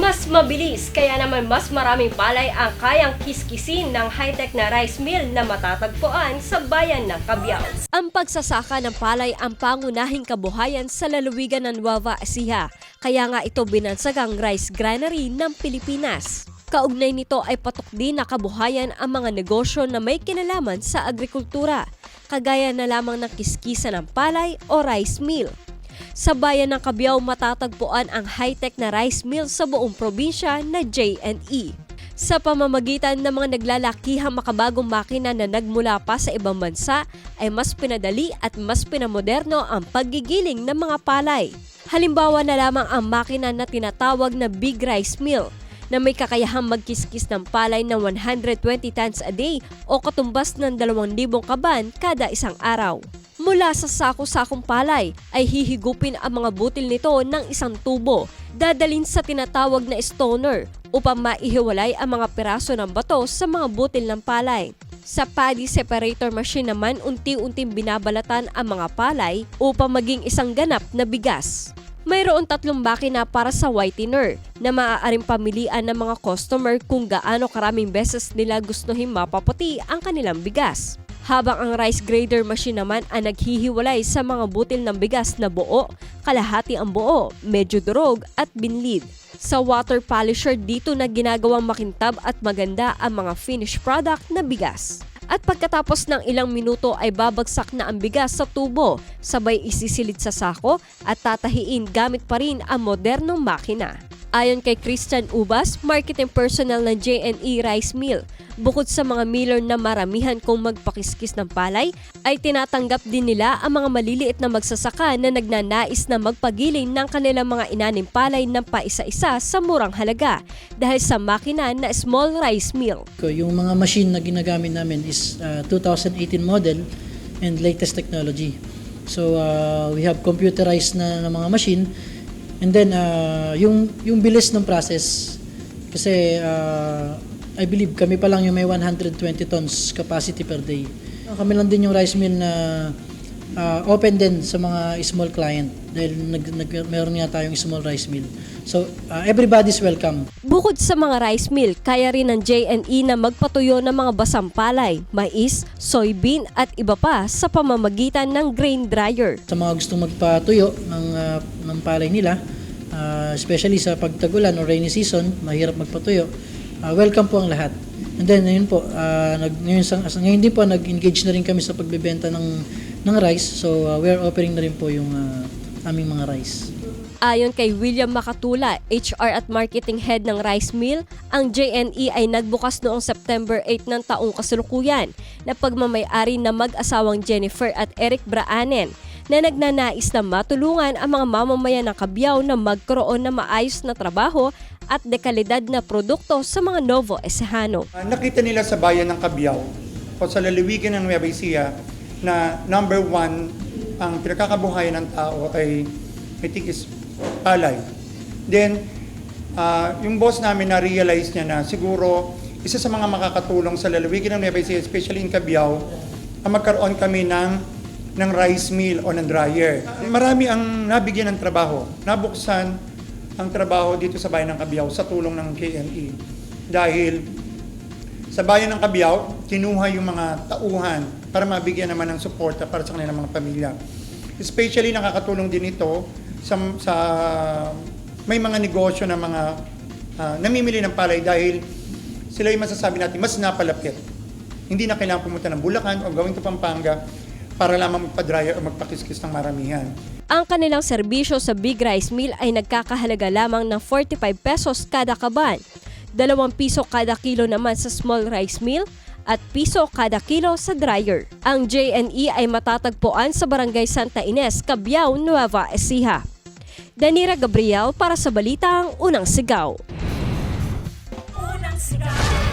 Mas mabilis, kaya naman mas maraming palay ang kayang kiskisin ng high-tech na rice mill na matatagpuan sa bayan ng Cabiao. Ang pagsasaka ng palay ang pangunahing kabuhayan sa lalawigan ng Nueva Ecija, kaya nga ito binansagang rice granary ng Pilipinas. Kaugnay nito ay patok din na kabuhayan ang mga negosyo na may kinalaman sa agrikultura, kagaya na lamang ng kiskisa ng palay o rice mill. Sa bayan ng Cabiao matatagpuan ang high-tech na rice mill sa buong probinsya na J&E. Sa pamamagitan ng mga naglalakihang makabagong makina na nagmula pa sa ibang bansa, ay mas pinadali at mas pinamoderno ang paggigiling ng mga palay. Halimbawa na lamang ang makina na tinatawag na Big Rice Mill na may kakayahang magkiskis ng palay ng 120 tons a day o katumbas ng 2,000 kaban kada isang araw. Mula sa sako-sakong palay ay hihigupin ang mga butil nito ng isang tubo, dadalin sa tinatawag na stoner upang maihiwalay ang mga piraso ng bato sa mga butil ng palay. Sa paddy separator machine naman unti-unting binabalatan ang mga palay upang maging isang ganap na bigas. Mayroon tatlong makina para sa whitener na maaaring pamilian ng mga customer kung gaano karaming beses nila gustuhin mapaputi ang kanilang bigas. Habang ang rice grader machine naman ang naghihiwalay sa mga butil ng bigas na buo, kalahati ang buo, medyo durog at binlid. Sa water polisher dito na ginagawang makintab at maganda ang mga finished product na bigas. At pagkatapos ng ilang minuto ay babagsak na ang bigas sa tubo, sabay isisilid sa sako at tatahiin gamit pa rin ang modernong makina. Ayon kay Christian Ubas, marketing personnel ng JNE Rice Mill, bukod sa mga miller na maramihan kung magpakiskis ng palay, ay tinatanggap din nila ang mga maliliit na magsasaka na nagnanais na magpagiling ng kanilang mga inanim palay ng paisa-isa sa murang halaga dahil sa makina na small rice mill. Yung mga machine na ginagamit namin is uh, 2018 model and latest technology. So uh, we have computerized na, na mga machine and then uh, yung yung bilis ng process kasi uh, I believe kami pa lang yung may 120 tons capacity per day. Kami lang din yung rice mill na uh, open din sa mga small client dahil nag, nag, meron nga tayong small rice mill. So uh, everybody's welcome. Bukod sa mga rice mill, kaya rin ng JNE na magpatuyo ng mga basang palay, mais, soybean at iba pa sa pamamagitan ng grain dryer. sa mga gustong magpatuyo ng, ah, ng palay nila, ah, especially sa pagtagulan o rainy season, mahirap magpatuyo, ah, welcome po ang lahat. And then, ngayon po, ah, nag, ngayon, ngayon din po, nag-engage na rin kami sa pagbebenta ng, ng rice. So, ah, we are offering na rin po yung ah, aming mga rice. Ayon kay William Makatula, HR at Marketing Head ng Rice Mill, ang JNE ay nagbukas noong September 8 ng taong kasalukuyan na pagmamayari na mag-asawang Jennifer at Eric Braanen na nagnanais na matulungan ang mga mamamayan ng Cabiao na magkaroon ng maayos na trabaho at dekalidad na produkto sa mga Novo Ecijano. Ah, nakita nila sa bayan ng Cabiao o sa lalawigan ng Nueva Ecija na number one, ang pinakakabuhayan ng tao ay I think is palay. Then, ah, yung boss namin na-realize niya na siguro isa sa mga makakatulong sa lalawigan ng Nueva Ecija, especially in Cabiao, ang magkaroon kami ng ng rice mill o ng dryer. Marami ang nabigyan ng trabaho. Nabuksan ang trabaho dito sa bayan ng Cabiao sa tulong ng KNE. Dahil sa bayan ng Cabiao, kinuha yung mga tauhan para mabigyan naman ng suporta para sa kanilang mga pamilya. Especially nakakatulong din ito sa, sa may mga negosyo na mga ah, namimili ng palay dahil sila yung masasabi natin mas napalapit. Hindi na kailangan pumunta ng Bulacan o gawin to Pampanga para lamang magpa-dryer o magpakiskis ng maramihan. Ang kanilang serbisyo sa Big Rice Mill ay nagkakahalaga lamang ng 45 pesos kada kaban, 2 piso kada kilo naman sa small rice mill at piso kada kilo sa dryer. Ang JNE ay matatagpuan sa Barangay Santa Ines, Cabiao, Nueva Ecija. Danira Gabriel para sa Balitang Unang Sigaw.